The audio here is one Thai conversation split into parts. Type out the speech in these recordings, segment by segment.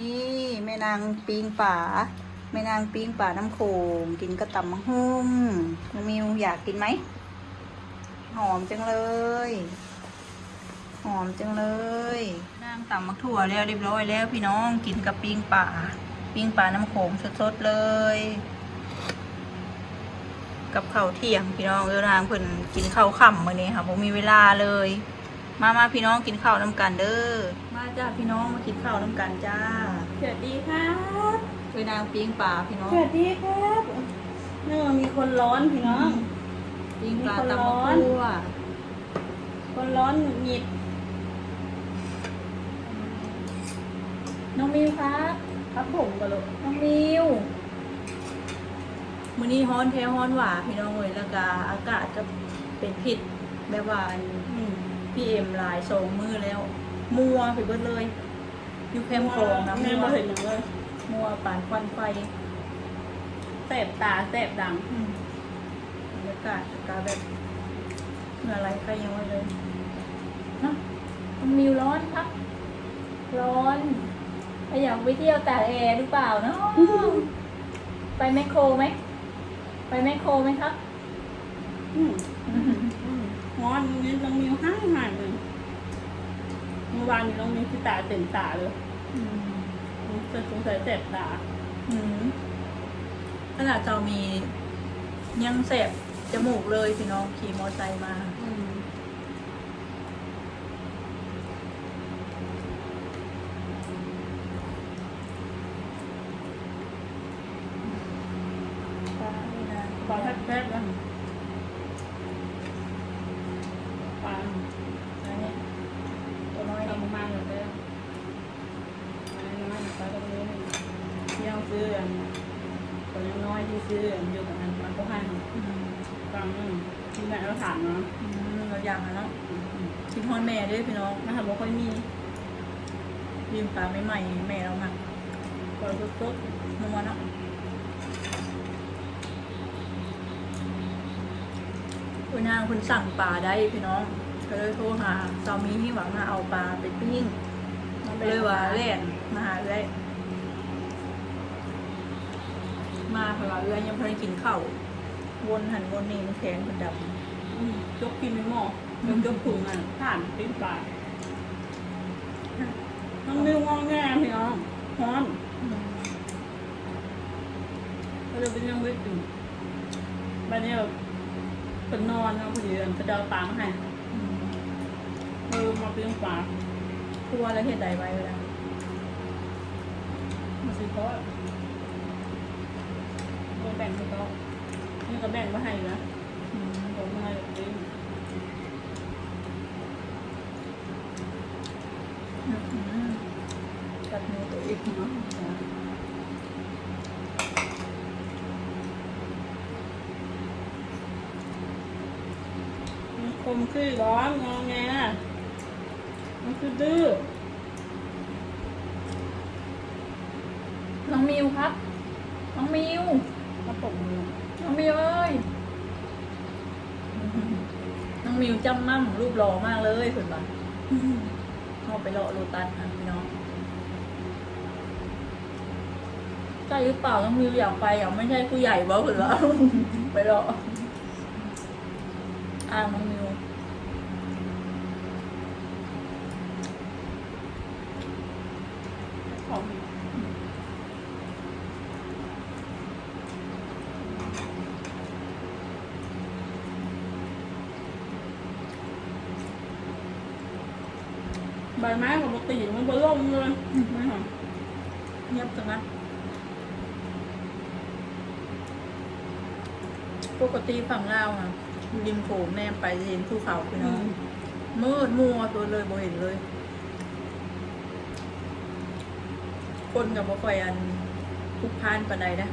นี่แม่นางปิงป่าแม่นางปิงป่าน้ำโขงกินกระตำมะฮุ่มน้องมิวอยากกินไหมหอมจังเลย หอมจังเลยนางตำมักถั่วแล้วเรียบร้อยแล้วพี่น้องกินกับปิงป่าปิงป่าน้ำโขงสดๆเลย กับข้าวเที่ยงพี่น้องเออนางเพิ่นกินข้าวค่ำมื้อนี้ค่ะผมมีเวลาเลย มามาพี่น้องกินข้าวน้ำกันเด้อ มาจ้าพี่น้องมากินข้าวน้ำกันจ้า สวัสดีครับเวนางปิงป่าพี่น้อง สวัสดีครับเนื่อมีคนร้อนพี่น้อง ปิงป่ามีคนตำร้มะอนกั่วคนร้อนหงุดหงิด น้องมิวครับ ครับผมกันลูกน้องมิวมื้อนี้ฮ้อนแท้ฮ้อนหว่าพี่น้องเอ้ยแล้วก็อากาศจะเป็นพิษแบบว่าอืม พี่เอ็มหลายสองมือแล้ว มัวไปเบิดเลยอยู่แคมป์คลองนะแม่มัวมาเห็นอย่างเลยมัวปานควันไฟแสบตาแสบดังอืมบรรยากาศอากาศแบบเหงื่อไหลใครยังไงเลยน้องมิวร้อนครับ ร้อนไปอยากไปเที่ยวแต่แอร์หรือเปล่าเนาะไปแมคโครไหมไปแมคโครไหมครับ อืม อืม ร้อนนี้น้องมิวห้างหายเลยเมื่อวานนี้น้องมิวที่ตาเต็มตาเลยอืมจะสงสัยเจ็บตาอืมขนาดเจ้ามียังเสบจมูกเลยพี่น้องขี่มอเตอร์ไซค์มานี่นะ ปลาแทบๆแล้วปลา อันนี้ตัวน้อย ทำ นี่ มากเลยเด้ออันนี้น้อยปลาตรงนี้นี่ที่เราซื้ออันคนยัง น้อยที่ซื้ออันอยู่กับอันมันก็ให้อืมฟังที่ไหนเราถามเนาะอืมเราอยากอะเนาะคิดฮอนแม่ด้วยพี่น้องนะคะบอกค่อยมียืมปลาใหม่ๆแม่เรามาปลาสดนัวเนาะคุณนางคุณสั่งปลาได้พี่น้อง ก็เลยโทรหาสามีที่หวังมาเอาปลาไปปิ้งๆมันเลยว่าเล่นมาหาเลย มาเพราะว่าเอื้อยังพอได้กินข้าววนหันวนนี่มันแข็งมันดอืมยกกินไม่หม้อยกยกถุงอะผ่านปิ้งปลาน้องนิ้วงอแงพี่น้องฮ้อนำก็เลยเป็นยังไม่ถึงบ้านนี้แบบเป็นนอนนะพอดีจะเดาปลามาให้เออมาปิ้งปลาครัวแล้วเห็ดใดไว้เวลามาสิเพราะตัวแบ่งให้เขานี่ ก็แบ่งมาให้นะอืมผมให้ปิ้งอืมกัดมือตัวเองเนาะมันคมคือร้อนงอแงมันคือดื้อน้องมิวครับ น้องมิว กระป๋องมือ น้องมิวเอ้ย มิวจำมั่มรูปหล่อมากเลยคุณบ้าเอาไปเลาะโรตัสนะพี่น้องใช่หรือเปล่าน้องมิวอยากไปอยากไม่ใช่ผู้ใหญ่บ้าคุณบ้าไปเลาะอ่าน้องมิว ของ ใบไม้ปกติมันบนร่มเลยไม่หรอเงียบจังนะปกติฝั่งลาวอะริมโขงแนมไปเห็นภูเขาพี่น้องมืดมัวตัวเลยบ่เห็นเลย คนกับบ่ค่อยอันทุกพานปานใดนะ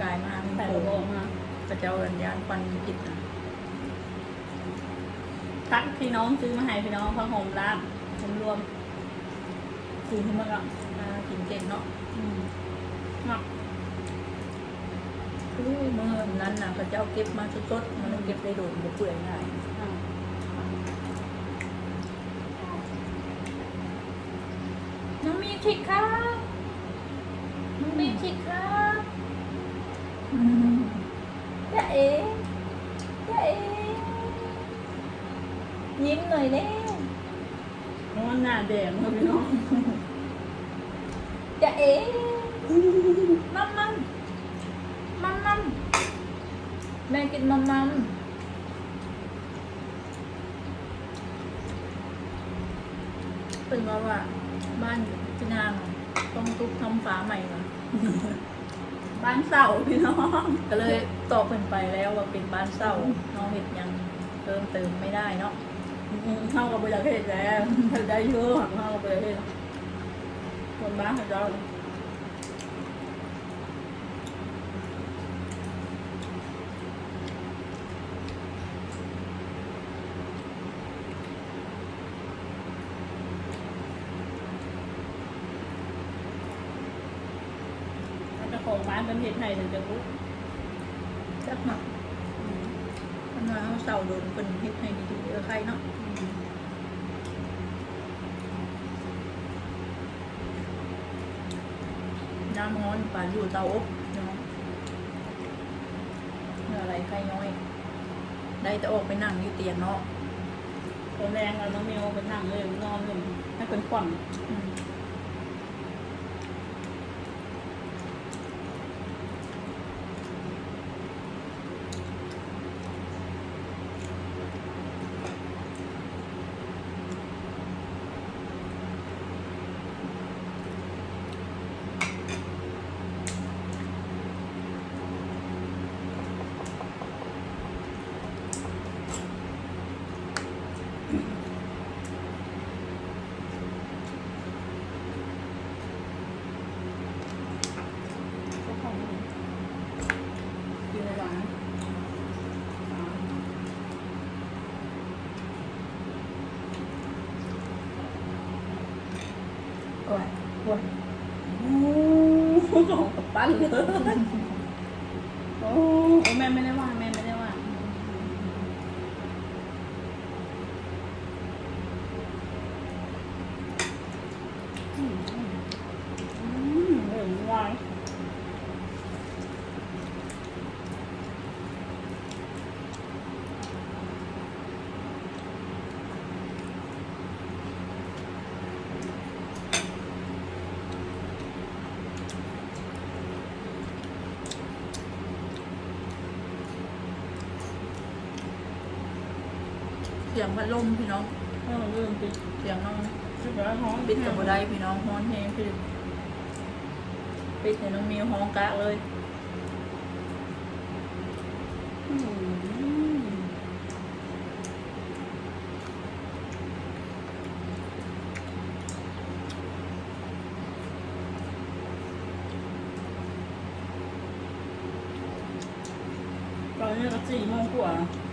กลายมาริมแต่โขโลงมากระเจ้าอันยานฟันผิดนะทักพี่น้องซื้อมาให้พี่น้องพระหมร้า นผมรวมซื้อขึ้นมาก่อนอ่ากินเก่งเนาะอืมเนาะอู้เมื่อนั้นนะพระเจ้าเก็บมาสดๆมันเก็บได้โดนบ่เปื่อยง่ายอ่าน้องมิวทิกครับบีบสิครับอืมจะเอ๋จะเอ๋ยิ้มหน่อยเร็ วเพราะว่าหน้าแดงครับพี่น้องจะเอ๋มัมมัมมัมมัมแม่กินมัมมัมเป็นว่าว่าบ้านพี่นางต้องทุบทำฝาใหม่ก่อบ้านเสาพี่น้อง ก็เลยตอบเพิ่นไปแล้วว่าเป็นบ้านเศร้าน้องเห็ดยังเติมเติมไม่ได้เนาะ เข้ากับบริษัทแล้วทำได้เยอะเข้ากับบริษัทคนบ้านเขาจะเจ้าของบ้านเป็นเหตุไทยถึงจะรู้ จักหนักมันมาเอาเศร้าโดนเพิ่นเฮ็ ดให้ดีๆเออใครเนาะน้ำร้อนป่านอยู่เตาอบเนาะเมื่ออะไรใครน้อย ได้แต่ออกไปนั่งอยู่เตียงเนาะคนแรงเราน้องเมลเป็นนั่งเลยนอนเลยให้เป็นขวัญ โอ้ยโอ้ยโอ้ของกับปั้นเลย โอ้แม่ไม่ได้ว่าแม่ไม่ได้ว่าอืมอืมเหมือนวายเสี ยงพัดลมพี่น้องเออลืมปิดเสียงน้องปิดแล้วท้องปิดกับบัได้พี่น้องฮ้อนแฮงพี่ปิดในน้องมิวฮ้องกะเลยอืมตอนนี้ก็สี่โมงกว่าอืมมา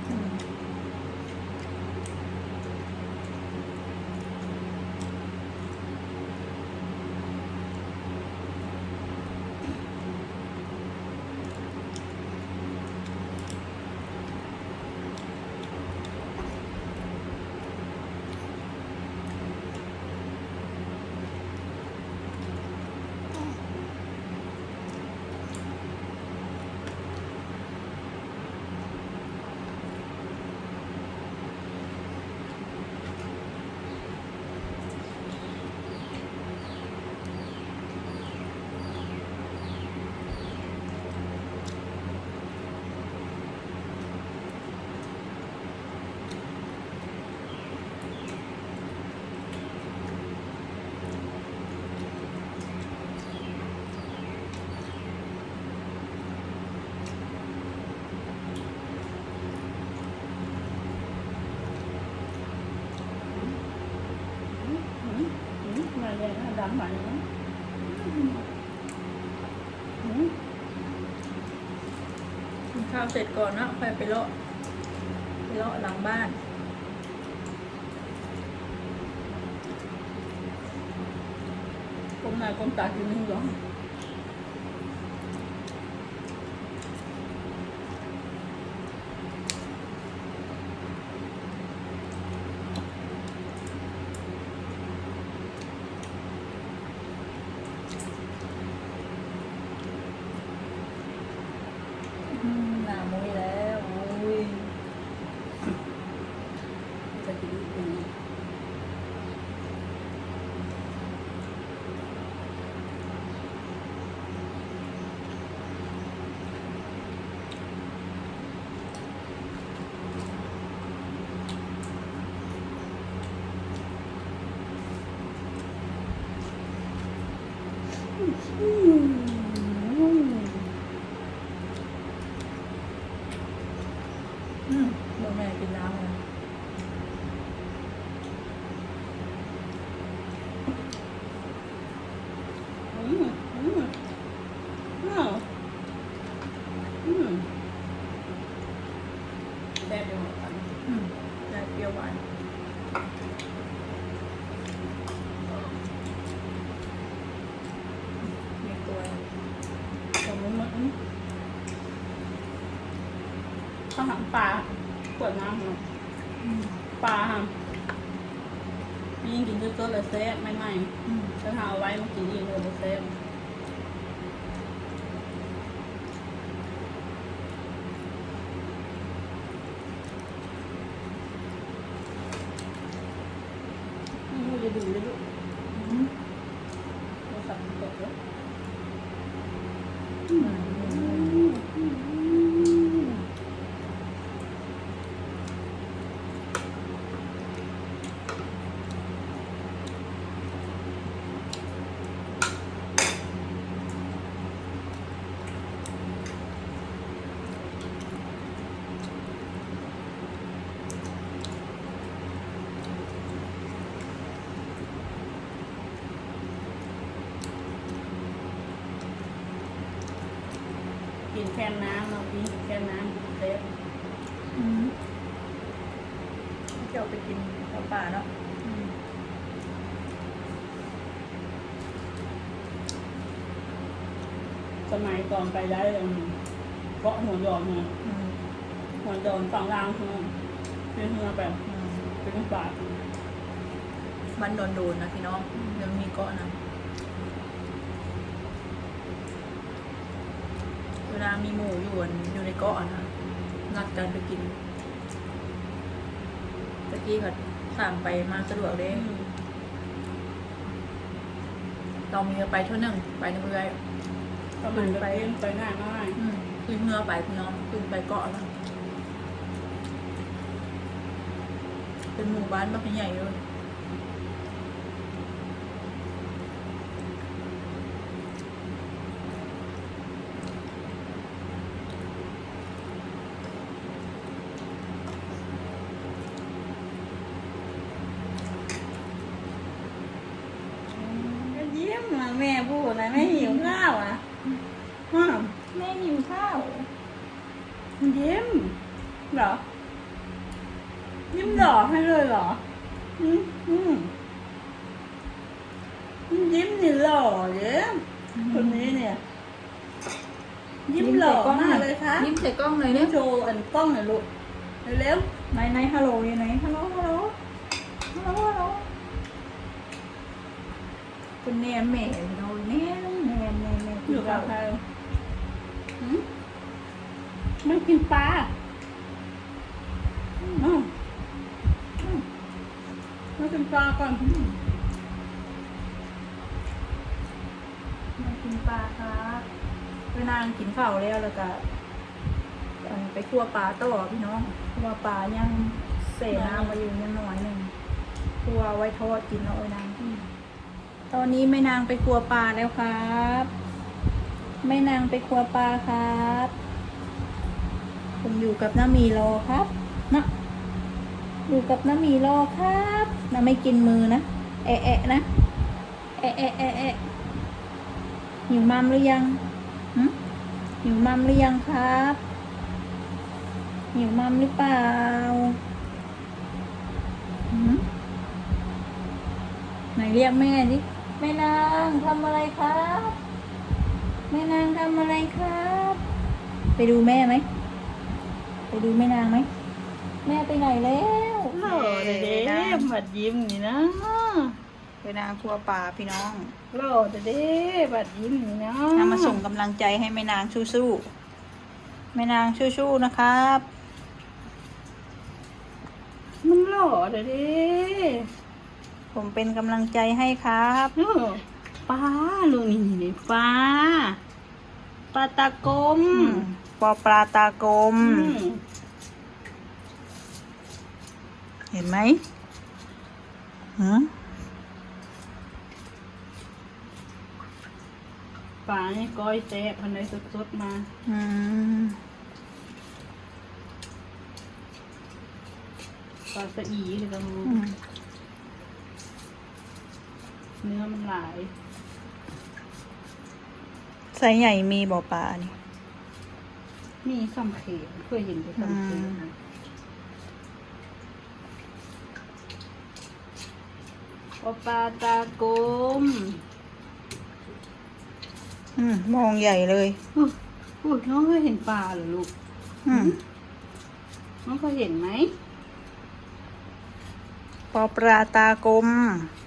เสร็จก่อนนะค่อยไปเลาะไปเลาะหลังบ้านก้มหน้าก้มตากินนึงหรอมเดี๋ยวแม่กินน้ำเลย อืมอืมอืมอืมแซ่บไปหมดกัน อืมได้เปรี้ยวหวานมีตัว ผมรู้มั้ยข้าวหาง ปลาขวดน้ำเนาะอืมปลาค่ะยิ่งกินเยอะๆเลยเซฟไม่ไหมอืมถ้าเอาไว้มากินอีกเลยเซฟนี่จะดูเลยลูก อืม โทรศัพท์ตกแล้ว กินแค่น้ำเรากินแค่น้ำเซฟ อืมจะเอาไปกินข้าว ป่าเนาะสมัยก่อนไปได้เลยเกาะหัวหยอนเนี่ยอืมหัวหยอนฝั่งล่างคือเป็นเรือแบบอืมเป็นปากมันโดนโดนๆนะพี่น้องยังมีเกาะนะเวลามีหมูอยู่บนอยู่ในเกาะนะนัดกันไปกินตะกี้ก็ สั่งไปมาสะดวกเลยเรามีไปเท่านึงไปในเรือก็มันไปไปง่ายมากอืมขึ้นเรือไปพี่น้องขึ้นไปเกาะนะเป็นหมู่บ้านมากใหญ่เลย ก็ยิ้มอะแม่พูดนะแม่หิวข้าวอะฮะ แม่หิวข้าว ยิ้มเหรอ ยิ้มหลอกให้เลยเหรอ อืมอืมยิ้มนี่หล่อเยอะคนนี้เนี่ย ยิ้มหล่อมากเลยครับยิ้มใส่กล้องเลยเล่เนี่ยนโชว์อันกล้องหน่อยลูกเร็วไหนไหนฮัลโหลอยู่ไหนฮัลโหลฮัลโหลฮัลโหลฮัลโหลคุณแม่แม่เราแม่แม่แม่แม่ๆอยู่กับใครหืม ไม่กินปลาอืมอืมไม่กินปลาก่อนมากินปลาครับไปนางกินข้าแล้วแล้วก็ไปคั่วปลาต่อพี่น้องคั่วปลายังเสน้ำมาอยู่ยังน้อยหนึ่งคั่วไว้ทอดกินเอาไว้นางตอนนี้แม่นางไปคั่วปลาแล้วครับแม่นางไปคั่วปลาครับ ผมอยู่กับน้ามีรอครับนะอยู่กับน้ามีรอครับน้าไม่กินมือนะแอะแอะนะแอะแอะแอะแอะหิวมัมหรือยังหึหิวมัมหรือยังครับหิวมัมหรือเปล่าไหนเรียกแม่ดิแม่นางทำอะไรครับแม่นางทำอะไรครับ ไปดูแม่ไหม ไปดูแม่นางไหม แม่ไปไหนแล้วหล่อเลยเด้บัดยิ้มนี่นะไปนางครัวป่าพี่น้องหล่อเด้บัดยิ้มนี่นะนำมาส่งกำลังใจให้แม่นางสู้ๆแม่นางสู้ๆนะครับ มันหล่อเด้ผมเป็นกำลังใจให้ครับเออปลาลูกนี่นี่ปลาปลาตากลม ปอปลาตากลมอืมเห็นไหมหือปลานี่ก้อยแซ่บพันได้สดๆมา อืมปลาสะอีเลยก็รู้อืมเนื้อมันหลายไซส์ใหญ่มีบ่อปลานี่ มีซ้ำเขีเคยเห็นแต่ซ้ำเขีอืมนะปลาปลาตากลมอืมมองใหญ่เลยอุ๊ยอุ๊ยน้องเคยเห็นปลาเหรอลูก อืมน้องเคยเห็นไหมปอปลาตากลมอ